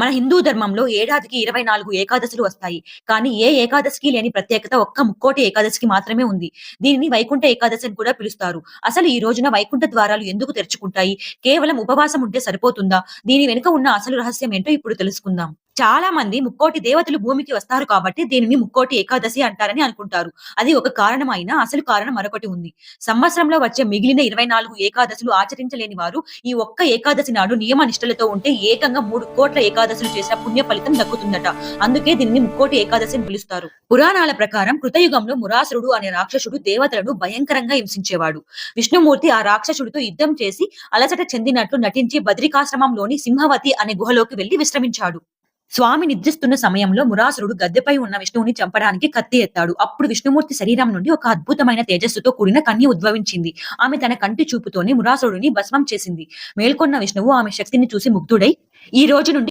మన హిందూ ధర్మంలో ఏడాదికి ఇరవై నాలుగు ఏకాదశులు వస్తాయి. కానీ ఏ ఏకాదశికి లేని ప్రత్యేకత ఒక్క ముక్కోటి ఏకాదశికి మాత్రమే ఉంది. దీనిని వైకుంఠ ఏకాదశి అని కూడా పిలుస్తారు. అసలు ఈ రోజున వైకుంఠ ద్వారాలు ఎందుకు తెరుచుకుంటాయి? కేవలం ఉపవాసం ఉంటే సరిపోతుందా? దీని వెనుక ఉన్న అసలు రహస్యం ఏంటో ఇప్పుడు తెలుసుకుందాం. చాలా మంది ముక్కోటి దేవతలు భూమికి వస్తారు కాబట్టి దీనిని ముక్కోటి ఏకాదశి అంటారని అనుకుంటారు. అది ఒక కారణమైన అసలు కారణం మరొకటి ఉంది. సంవత్సరంలో వచ్చే మిగిలిన ఇరవై నాలుగు ఏకాదశులు ఆచరించలేని వారు ఈ ఒక్క ఏకాదశి నాడు నియమ నిష్టలతో ఉంటే ఏకంగా మూడు కోట్ల ఏకాదశులు చేసిన పుణ్య ఫలితం దక్కుతుందట. అందుకే దీనిని ముక్కోటి ఏకాదశి అని పిలుస్తారు. పురాణాల ప్రకారం కృతయుగంలో మురాసురుడు అనే రాక్షసుడు దేవతలను భయంకరంగా హింసించేవాడు. విష్ణుమూర్తి ఆ రాక్షసుడితో యుద్ధం చేసి అలసట చెందినట్లు నటించి బద్రికాశ్రమంలోని సింహవతి అనే గుహలోకి వెళ్ళి విశ్రమించాడు. స్వామి నిద్రిస్తున్న సమయంలో మురాసురుడు గద్దెపై ఉన్న విష్ణువుని చంపడానికి కత్తి ఎత్తాడు. అప్పుడు విష్ణుమూర్తి శరీరం నుండి ఒక అద్భుతమైన తేజస్సుతో కూడిన కన్య ఉద్భవించింది. ఆమె తన కంటి చూపుతోనే మురాసురుడిని భస్మం చేసింది. మేల్కొన్న విష్ణువు ఆమె శక్తిని చూసి ముగ్ధుడై ఈ రోజు నుండి